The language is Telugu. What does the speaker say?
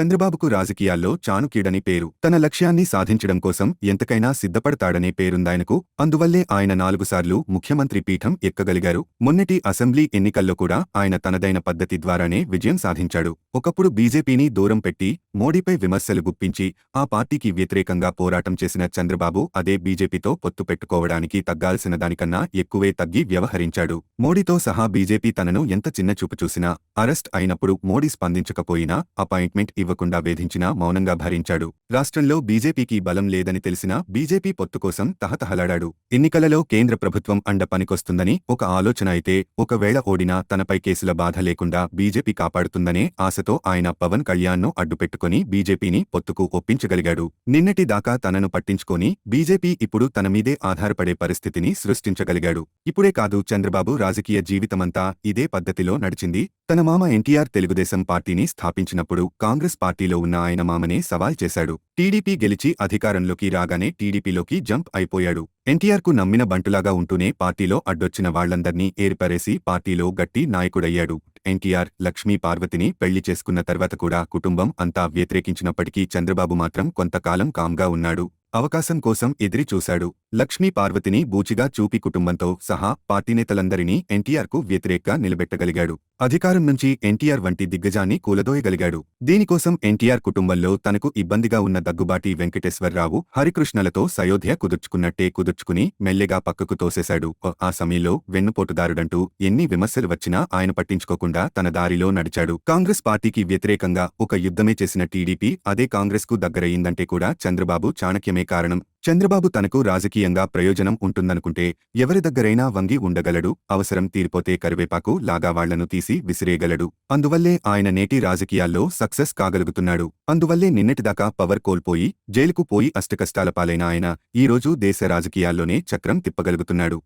చంద్రబాబుకు రాజకీయాల్లో చాణుక్యుడని పేరు. తన లక్ష్యాన్ని సాధించడం కోసం ఎంతకైనా సిద్ధపడతాడనే పేరుందాయనకు అందువల్లే ఆయన నాలుగుసార్లు ముఖ్యమంత్రి పీఠం ఎక్కగలిగారు. మొన్నటి అసెంబ్లీ ఎన్నికల్లో కూడా ఆయన తనదైన పద్ధతి ద్వారానే విజయం సాధించాడు. ఒకప్పుడు బీజేపీని దూరం పెట్టి మోడీపై విమర్శలు గుప్పించి ఆ పార్టీకి వ్యతిరేకంగా పోరాటం చేసిన చంద్రబాబు అదే బీజేపీతో పొత్తు పెట్టుకోవడానికి తగ్గాల్సిన దానికన్నా ఎక్కువే తగ్గి వ్యవహరించాడు. మోడీతో సహా బీజేపీ తనను ఎంత చిన్న చూపు చూసినా అరెస్ట్ అయినప్పుడు మోడీ స్పందించకపోయినా అపాయింట్మెంట్ ఇవ్వ ఇవ్వకుండా వేధించినా మౌనంగా భరించాడు. రాష్ట్రంలో బీజేపీకి బలం లేదని తెలిసినా బీజేపీ పొత్తు కోసం తహతహలాడాడు. ఎన్నికలలో కేంద్ర ప్రభుత్వం అండ పనికొస్తుందని ఒక ఆలోచన అయితే ఒకవేళ ఓడినా తనపై కేసుల బాధ లేకుండా బీజేపీ కాపాడుతుందనే ఆశతో ఆయన పవన్ కళ్యాణ్ను అడ్డుపెట్టుకుని బీజేపీని పొత్తుకు ఒప్పించగలిగాడు. నిన్నటి దాకా తనను పట్టించుకొని బీజేపీ ఇప్పుడు తన మీదే ఆధారపడే పరిస్థితిని సృష్టించగలిగాడు. ఇప్పుడే కాదు చంద్రబాబు రాజకీయ జీవితమంతా ఇదే పద్ధతిలో నడిచింది తన మామ ఎన్టీఆర్ తెలుగుదేశం పార్టీని స్థాపించినప్పుడు కాంగ్రెస్ పార్టీలో ఉన్న ఆయన మామనే సవాల్ చేశాడు. టీడీపీ గెలిచి అధికారంలోకి రాగానే టీడీపీలోకి జంప్ అయిపోయాడు. ఎన్టీఆర్కు నమ్మిన బంటులాగా ఉంటూనే పార్టీలో అడ్డొచ్చిన వాళ్ళందర్నీ ఏర్పరేసి పార్టీలో గట్టి నాయకుడయ్యాడు. ఎన్టీఆర్ లక్ష్మీ పార్వతిని పెళ్ళి చేసుకున్న తర్వాత కూడా కుటుంబం అంతా వ్యతిరేకించినప్పటికీ చంద్రబాబు మాత్రం కొంతకాలం కామ్గా ఉన్నాడు. అవకాశం కోసం ఎదిరి చూశాడు లక్ష్మీ పార్వతిని బూచిగా చూపి కుటుంబంతో సహా పార్టీ నేతలందరినీ ఎన్టీఆర్కు వ్యతిరేక్గా నిలబెట్టగలిగాడు. అధికారం నుంచి ఎన్టీఆర్ వంటి దిగ్గజాన్ని కూలదోయగలిగాడు. దీనికోసం ఎన్టీఆర్ కుటుంబంలో తనకు ఇబ్బందిగా ఉన్న దగ్గుబాటి వెంకటేశ్వరరావు హరికృష్ణలతో సయోధ్య కుదుర్చుకున్నట్టే కుదుర్చుకుని మెల్లెగా పక్కకు తోసేశాడు. ఆ సమయంలో వెన్నుపోటుదారుడంటూ ఎన్ని విమర్శలు వచ్చినా ఆయన పట్టించుకోకుండా తన దారిలో నడిచాడు. కాంగ్రెస్ పార్టీకి వ్యతిరేకంగా ఒక యుద్ధమే చేసిన టీడీపీ అదే కాంగ్రెస్కు దగ్గరయ్యిందంటే కూడా చంద్రబాబు చాణక్యమే కారణం. చంద్రబాబు తనకు రాజకీయంగా ప్రయోజనం ఉంటుందనుకుంటే ఎవరి దగ్గరైనా వంగి ఉండగలడు అవసరం తీరిపోతే కరివేపాకు లాగా వాళ్ళను తీసి విసిరేయగలడు. అందువల్లే ఆయన నేటి రాజకీయాల్లో సక్సెస్ కాగలుగుతున్నాడు. అందువల్లే నిన్నటిదాకా పవర్ కోల్పోయి జైలుకు పోయి అష్టకష్టాల పాలైన ఆయన ఈరోజు దేశ రాజకీయాల్లోనే చక్రం తిప్పగలుగుతున్నాడు.